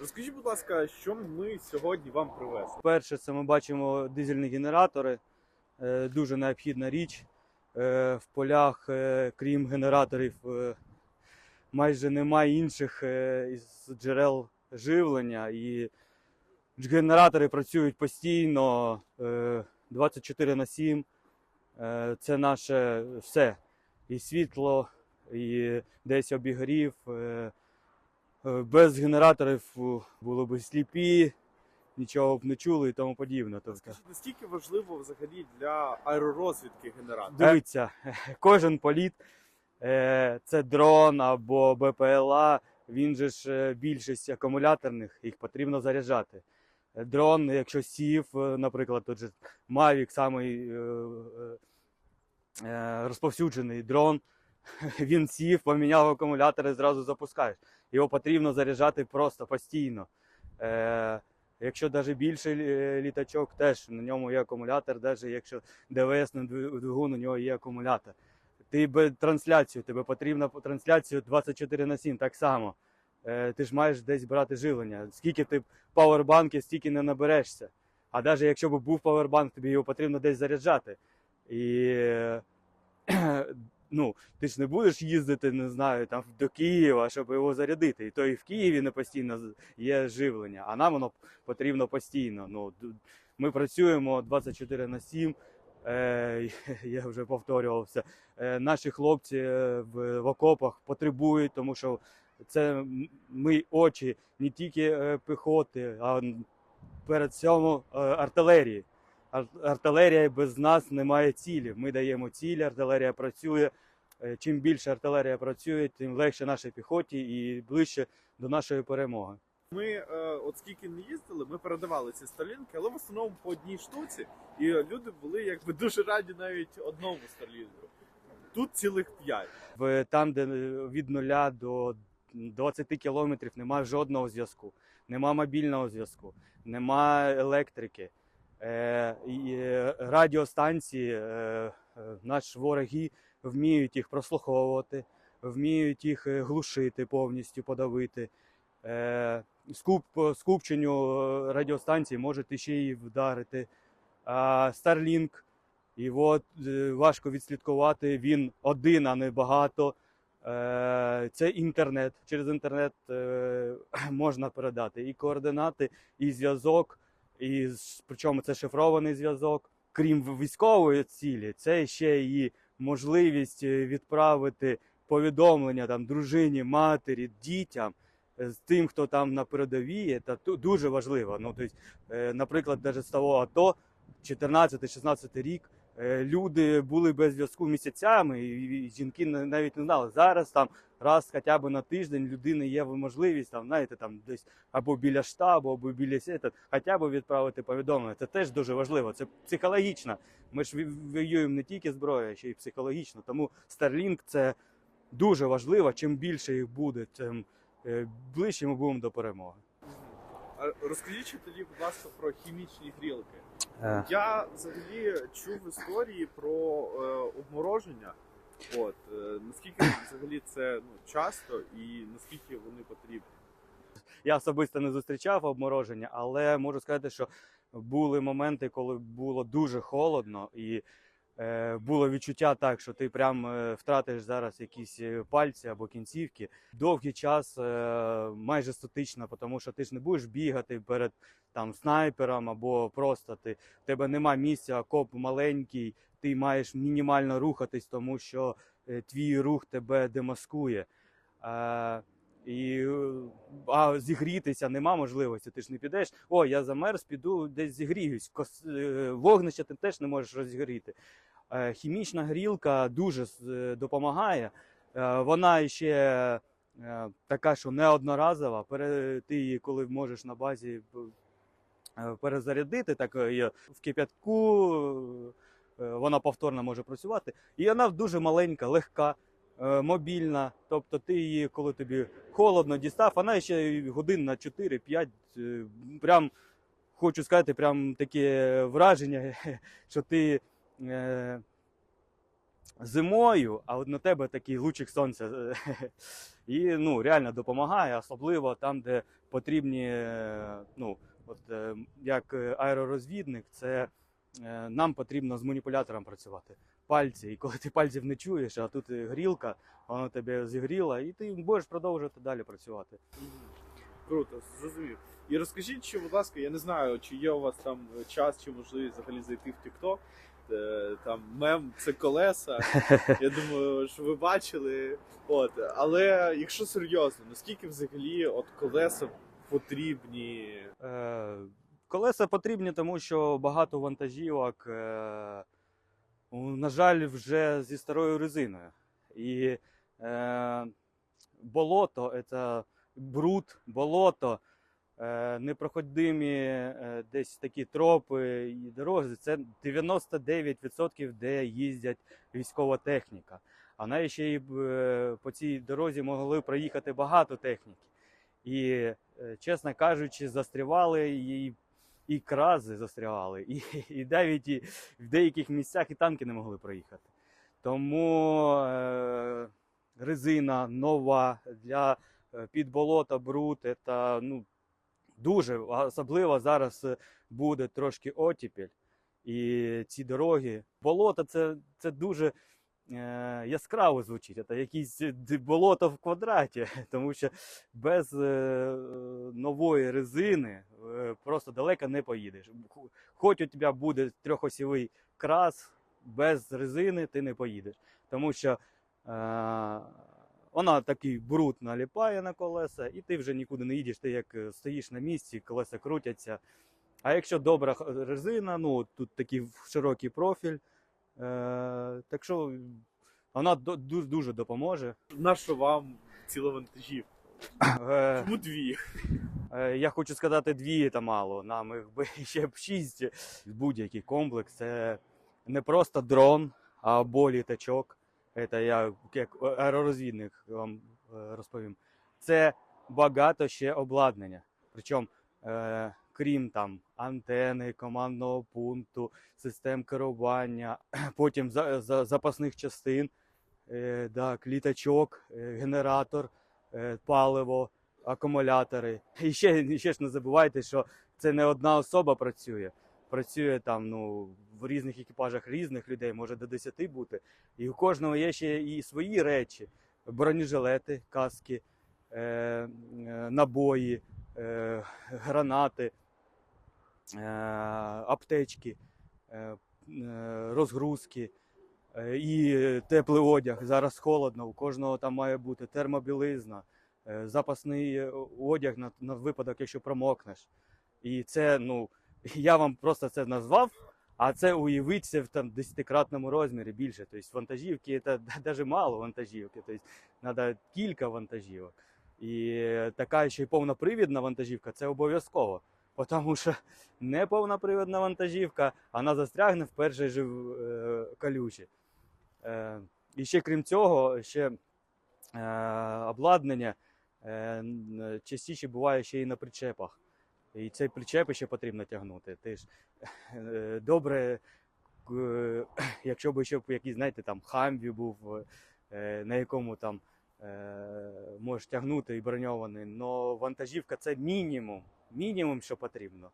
Розкажіть, будь ласка, що ми сьогодні вам привезли? Перше, це ми бачимо дизельні генератори. Е, Дуже необхідна річ. Е, В полях, е, крім генераторів, майже немає інших із джерел живлення. І генератори працюють постійно е, 24 на 7. Е, Це наше все. І світло, і десь обігрів. Е, Без генераторів е, було б сліпі, нічого б не чули і тому подібне. Тобто, Скажіть, наскільки важливо взагалі для аеророзвідки генератор? дивіться, кожен політ е, це дрон або БПЛА, він же ж більшість акумуляторних, їх потрібно заряджати. Дрон, якщо сів, наприклад, тут же Mavic, самий розповсюджений дрон, він сів, поміняв акумулятори, зразу запускаєш. Його потрібно заряджати просто постійно. Е, якщо навіть більший літачок, теж на ньому є акумулятор, навіть якщо ДВС на двигун, у нього є акумулятор. Ти без трансляцію, тебе потрібна по- трансляцію 24 на 7, так само. Е, ти ж маєш десь брати живлення. Скільки ти павербанків, стільки не наберешся. А навіть якщо б був павербанк, тобі його потрібно десь заряджати. І ну, ти ж не будеш їздити, не знаю, там до Києва, щоб його зарядити. І то і в Києві не постійно є живлення, а нам воно потрібно постійно. Ну, ми працюємо 24 на 7. Е, я вже повторювався. Е, наші хлопці е, в, в окопах потребують, тому що це ми очі не тільки е, піхоти, а перед цьому е, артилерії. Ар- Артилерія без нас не має цілі. Ми даємо цілі, артилерія працює. Е, Чим більше артилерія працює, тим легше нашій піхоті і ближче до нашої перемоги. Ми, е, от скільки не їздили, ми передавали ці старлінки, але в основному по одній штуці, і люди були якби дуже раді навіть одному старлінку. Тут цілих п'ять. В там, де е, від нуля до 20 кілометрів немає жодного зв'язку, нема мобільного зв'язку, нема електрики. Е, е, радіостанції, е, наші вороги вміють їх прослуховувати, вміють їх глушити повністю, подавити. Скуп, скупченню радіостанцій можуть ще й вдарити. А Starlink його важко відслідкувати. Він один, а не багато. Це інтернет. Через інтернет можна передати і координати, і зв'язок, і причому це шифрований зв'язок. Крім військової цілі, це ще і можливість е, відправити повідомлення там дружині, матері, дітям е, з тим, хто там на передовій. Та дуже важливо. Ну, тобто, наприклад, навіть з того АТО, 14-16 рік. Е, Люди були без зв'язку місяцями, і жінки на- навіть не знали. Зараз там раз хоча б на тиждень людини є можливість там, знаєте, там десь або біля штабу, або біля сета, хоча б відправити повідомлення. Це теж дуже важливо. Це психологічно. Ми ж воюємо не тільки зброєю, ще й психологічно. Тому Starlink це дуже важливо. Чим більше їх буде, тим е, ближче ми будемо до перемоги. Розкажіть тоді, будь ласка, про хімічні грілки. Я взагалі чув історії про е, обмороження. От е, наскільки взагалі це ну, часто і наскільки вони потрібні? Я особисто не зустрічав обмороження, але можу сказати, що були моменти, коли було дуже холодно, і е, було відчуття так, що ти прям е, втратиш зараз якісь е, пальці або кінцівки. Довгий час е, майже статично, тому що ти ж не будеш бігати перед там снайпером або просто ти в тебе нема місця, окоп маленький, ти маєш мінімально рухатись, тому що е, твій рух тебе демаскує. І, е, а зігрітися нема можливості. Ти ж не підеш. О, я замерз, піду десь зігріюсь. Кос, е, вогнище ти теж не можеш розігріти. Е, хімічна грілка дуже допомагає. Вона ще така, що не одноразова. Пере, ти її, коли можеш на базі перезарядити, так в кип'ятку. Вона повторно може працювати. І вона дуже маленька, легка мобільна. Тобто ти її, коли тобі холодно дістав, вона ще годин на 4-5. е, Прям хочу сказати, прям таке враження, що ти е, зимою, а от на тебе такий лучик сонця. е, І ну, реально допомагає, особливо там, де потрібні, е, ну, от, е, як е, аеророзвідник, це е, нам потрібно з маніпулятором працювати. Пальці. І коли ти пальців не чуєш, а тут е, грілка, вона тебе зігріла, і ти будеш продовжувати далі працювати. Круто, зрозумів. І розкажіть, чи, будь ласка, я не знаю, чи є у вас там час, чи можливість взагалі зайти в TikTok. Е, Там мем це колеса. Я думаю, що ви бачили. От, але якщо серйозно, наскільки взагалі от колеса потрібні? Е, колеса потрібні, тому що багато вантажівок, е, на жаль, вже зі старою резиною. І е, болото це бруд, болото, е, непроходимі е, десь такі тропи і дороги. Це 99% де їздять військова техніка. А навіть ще й е, по цій дорозі могли проїхати багато техніки. І, е, чесно кажучи, застрівали і, і крази застрявали, і, і навіть і в деяких місцях і танки не могли проїхати. Тому е, резина нова для е, під болота, бруд, це ну, дуже, особливо зараз буде трошки оттепель. І ці дороги, болото це, це дуже яскраво звучить. Це якісь болото в квадраті, тому що без е, нової резини е, просто далеко не поїдеш. Хоч у тебе буде трьохосівий крас, без резини ти не поїдеш. Тому що е, вона такий бруд наліпає на колеса, і ти вже нікуди не їдеш, ти як е, стоїш на місці, колеса крутяться. А якщо добра резина, ну тут такий широкий профіль, е, так що вона дуже, дуже допоможе. На що вам ціла вантажівка? Е, Чому дві? Е, Я хочу сказати, дві та мало. Нам їх би ще б шість. Будь-який комплекс. Це не просто дрон або літачок. Це я як аеророзвідник вам е, розповім. Це багато ще обладнання. Причому, крім там антени, командного пункту, систем керування, потім за, за, запасних частин, е, так, літачок, е, генератор, е, паливо акумулятори. І ще, ще ж не забувайте, що це не одна особа працює. Працює там ну, в різних екіпажах різних людей, може до 10 бути. І у кожного є ще і свої речі: бронежилети, каски, е, е, набої, е, гранати, аптечки, е, е, розгрузки. е, І теплий одяг. Зараз холодно, у кожного там має бути термобілизна, е, запасний е, одяг на, на випадок, якщо промокнеш. І це, ну, я вам просто це назвав, а це уявиться в там десятикратному розмірі більше. Тобто вантажівки це навіть мало вантажівки, тобто треба кілька вантажівок. І е, така ще й повнопривідна вантажівка це обов'язково. Тому що не неповнопривідна вантажівка, вона застрягне в першій же е, калюжі. Е, і ще крім цього, ще е, обладнання частіше буває ще й на причепах. І цей причеп ще потрібно тягнути. Ти ж добре, якщо б ще якийсь, знаєте, там хамві був, на якому там можеш тягнути і броньований. Но вантажівка це мінімум. Мінімум, що потрібно.